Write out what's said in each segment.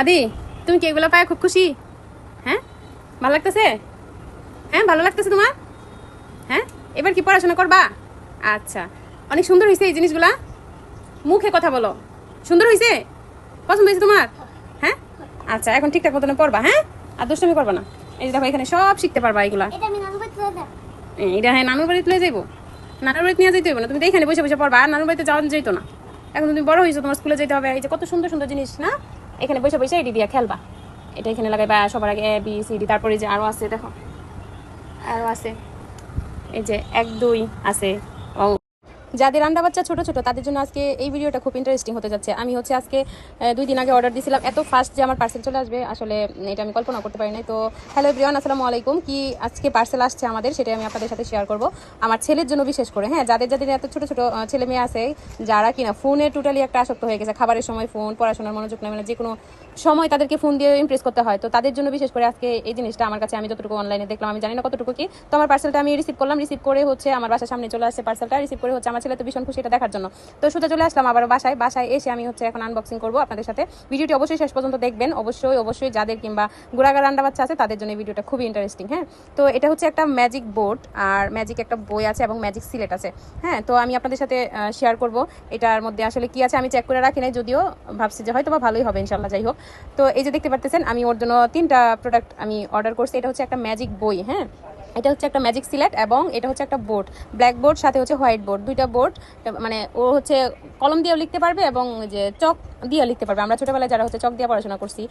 আদি তুমি কি এগুলো পায় খুব খুশি? হ্যাঁ? ভালো লাগতেছে? হ্যাঁ ভালো লাগতেছে তোমার? হ্যাঁ? এবার কি পড়াশোনা করবা? আচ্ছা অনেক সুন্দর হয়েছে এই জিনিসগুলা। মুখে কথা বলো। সুন্দর হয়েছে পছন্দ হয়েছে তোমার? হ্যাঁ? আচ্ছা এখন ঠিকঠাক মতন পড়বা হ্যাঁ? আর দুষ্টমি করবা না। এই যে দেখো এখানে সব শিখতে পারবা এগুলা এটা হ্যাঁ নানুর বাড়িতে লয়ে যাইবো। নানুর বাড়িতে নিয়ে যাইতে হইব না। তুমি তো এখানে বসে বসে পড়বা আর নানুর বাড়িতে যাওয়া যাইতো না। এখন তুমি বড় হয়েছো তোমার স্কুলে যেতে হবে। এই যে কত সুন্দর সুন্দর জিনিস না? এখানে বসে বসে এটি দিয়ে খেলবা। এটা এখানে লাগাইবা সবার আগে এ বি সি ডি তারপরে যে আরও আছে দেখো। আরও আছে। এই যে এক দুই আছে। যাদের রান্না বাচ্চা ছোট ছোট, তাদের জন্য আজকে এই ভিডিওটা খুব ইন্টারেস্টিং হতে যাচ্ছে। আমি হচ্ছে আজকে দুই দিন আগে অর্ডার দিয়েছিলাম এত ফাস্ট যে আমার পার্সেল চলে আসবে, আসলে এটা আমি কল্পনা করতে পারি নাই। তো হ্যালো এভরিওয়ান আসসালামু আলাইকুম। কি আজকে পার্সেল আসছে আমাদের, সেটাই আমি আপনাদের সাথে শেয়ার করব। আমার ছেলের জন্য বিশেষ করে হ্যাঁ যাদের যাদের এত ছোট ছোট ছেলে মেয়ে আছে, যারা কিনা ফোনে টোটালি একটা আসক্ত হয়ে গেছে, খাবারের সময় ফোন পড়াশোনার মনোযোগ নেই মানে যে কোনো সময় তাদেরকে ফোন দিয়ে ইমপ্রেস করতে হয়। তো তাদের জন্য বিশেষ করে আজকে এই জিনিসটা আমার কাছে, আমি যতটুকু অনলাইনে দেখলাম, আমি জানি না কতটুকু কি, তো আমার পার্সেলটা আমি রিসিভ করলাম রিসিভ করে হচ্ছে আমার বাসার সামনে চলে আসছে পার্সেলটা রিসিভ করে হচ্ছে আমার ছেলে তো ভীষণ খুশি এটা দেখার জন্য। তো সোজা চলে আসলাম আবার বাসায়। বাসায় এসে আমি হচ্ছে এখন আনবক্সিং করব আপনাদের সাথে। ভিডিওটি অবশ্যই শেষ পর্যন্ত দেখবেন। অবশ্যই অবশ্যই যাদের কিংবা গুড়াগার রান্না বাচ্চা আছে, তাদের জন্য ভিডিওটা খুবই ইন্টারেস্টিং হ্যাঁ? তো এটা হচ্ছে একটা ম্যাজিক বোর্ড আর ম্যাজিক একটা বই আছে এবং ম্যাজিক সিলেট আছে হ্যাঁ? তো আমি আপনাদের সাথে শেয়ার করব। এটার মধ্যে আসলে কি আছে আমি চেক করে রাখি নাই, যদিও ভাবছি যে হয়তো বা ভালোই হবে ইনশাল্লাহ যাই হোক। তো এই যে দেখতে পারতেছেন, আমি ওর জন্য তিনটা প্রোডাক্ট আমি অর্ডার করছি। এটা হচ্ছে একটা ম্যাজিক বই হ্যাঁ? এটা হচ্ছে একটা ম্যাজিক সিলেট এবং এটা হচ্ছে একটা বোর্ড। ব্ল্যাক বোর্ড, সাথে হচ্ছে হোয়াইট বোর্ড। দুইটা বোর্ড মানে ও হচ্ছে কলম দিয়েও লিখতে পারবে এবং যে চক দিয়েও লিখতে পারবে। আমরা ছোটবেলায় যারা হচ্ছে চক দিয়ে পড়াশোনা করছি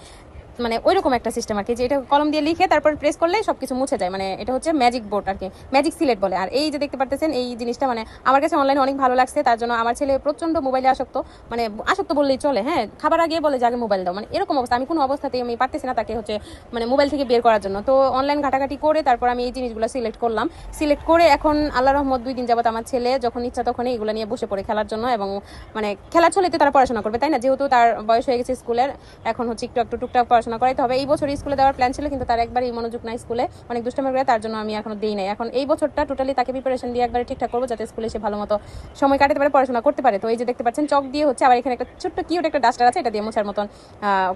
মানে ওইরকম একটা সিস্টেম আর কি, যে এটা কলম দিয়ে লিখে তারপর প্রেস করলে সবকিছু মুছে যায়। মানে এটা হচ্ছে ম্যাজিক বোর্ড আর কি ম্যাজিক সিলেট বলে। আর এই যে দেখতে পারতেছেন, এই জিনিসটা মানে আমার কাছে অনলাইনে অনেক ভালো লাগছে, তার জন্য আমার ছেলে প্রচণ্ড মোবাইলে আসক্ত। মানে আসক্ত বললেই চলে হ্যাঁ খাবার আগে বলে যে আগে মোবাইল দাও। মানে এরকম অবস্থা, আমি কোনো অবস্থাতেই আমি পারতেছি না তাকে হচ্ছে মানে মোবাইল থেকে বের করার জন্য। তো অনলাইন ঘাটাঘাটি করে তারপর আমি এই জিনিসগুলো সিলেক্ট করলাম। সিলেক্ট করে এখন আল্লাহ রহমত দুই দিন যাবত আমার ছেলে যখন ইচ্ছা তখনই এগুলো নিয়ে বসে পড়ে খেলার জন্য এবং মানে খেলা চলেতে তারা পড়াশোনা করবে, তাই না? যেহেতু তার বয়স হয়ে গেছে স্কুলের, এখন হচ্ছে একটু একটু টুকটাক পড়াশোনা করাইতে হবে। এই বছর স্কুলে দেওয়ার প্ল্যান ছিল, কিন্তু তার একবারই মনোযোগ নাই স্কুলে। অনেক দুষ্টামি করে তার জন্য আমি এখনও দিই নাই। এখন এই বছরটা টোটালি তাকে প্রিপারেশন দিয়ে একবারে ঠিকঠাক করব, যাতে স্কুলে সে ভালো মতো সময় কাটাতে পারে, পড়াশোনা করতে পারে। তো এই যে দেখতে পাচ্ছেন, চক দিয়ে হচ্ছে আবার এখানে একটা ছোট্ট কিউট একটা ডাস্টার আছে, এটা দিয়ে মোছার মতন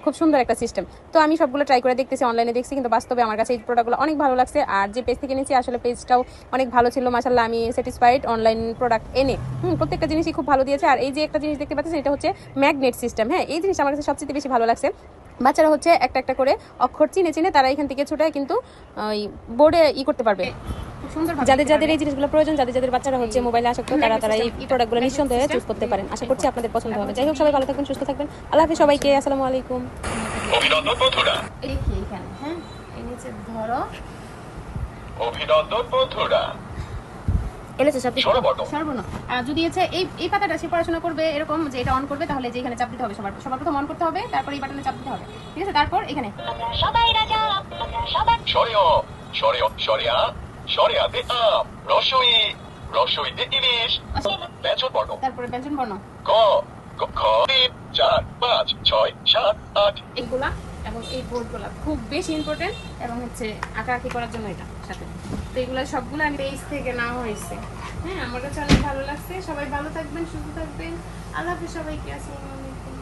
খুব সুন্দর একটা সিস্টেম তো আমি সবগুলো ট্রাই করে দেখতেছি অনলাইনে দেখছি, কিন্তু বাস্তবে আমার কাছে এই প্রোডাক্টগুলো অনেক ভালো লাগছে। আর যে পেজ থেকে নিয়েছি, আসলে পেজটাও অনেক ভালো ছিল মাসাল্লাহ আমি স্যাটিসফাইড অনলাইন প্রোডাক্ট এনে। হুম, প্রত্যেকটা জিনিসই খুব ভালো দিয়েছে। আর এই যে একটা জিনিস দেখতে পাচ্ছেন, এটা হচ্ছে ম্যাগনেট সিস্টেম হ্যাঁ এই জিনিসটা আমার কাছে সবচেয়ে বেশি ভালো লাগছে। বাচ্চারা হচ্ছে একটা একটা করে অক্ষর চিনে চিনে তারা এখান থেকে ছুটে কিন্তু ওই বোর্ডে ই করতে পারবে। যাদের যাদের এই জিনিসগুলো প্রয়োজন যাদের যাদের বাচ্চারা হচ্ছে মোবাইলে আসক্ত তারা তারা এই প্রোডাক্টগুলো নিঃসন্দেহে চুজ করতে পারেন। আশা করছি আপনাদের পছন্দ হবে। যাই হোক সবাই ভালো থাকবেন সুস্থ থাকবেন। আল্লাহ হাফিজ সবাইকে আসসালামু আলাইকুম। অভিনন্দন বন্ধুরা দেখি এখানে? হ্যাঁ এই নিচে ধরো। অভিনন্দন বন্ধুরা এলেছে সব সর্বপ্রথম। সর্বর্ণ আর যদি হচ্ছে এই এই পাতাটা সে পড়াশোনা করবে এরকম যে এটা অন করবে তাহলে যে এখানে চাপ দিতে হবে সবার সবার প্রথম অন করতে হবে তারপর এই বাটনে চাপ দিতে হবে। ঠিক আছে? তারপর এখানে। সবাই রাজা সবাই সরেয় সরেয় সরেয়া সরেয়াতে আম রসই রসইতে ইলিশ ব্যঞ্জন বর্ণ। তারপরে ব্যঞ্জন বর্ণ। ক ক- খ তিন চার পাঁচ ছয় সাত আট। এগুলা এবং এই বোর্ডগুলা খুব বেশি ইম্পর্টেন্ট এবং হচ্ছে আঁকাআঁকি করার জন্য এটা সাথে। তো এগুলো সবগুলো আমি পেজ থেকে নেওয়া হয়েছে। হ্যাঁ আমার কাছে অনেক ভালো লাগছে। সবাই ভালো থাকবেন, সুস্থ থাকবেন। আল্লাহ হাফিজ সবাইকে, আসসালামু আলাইকুম।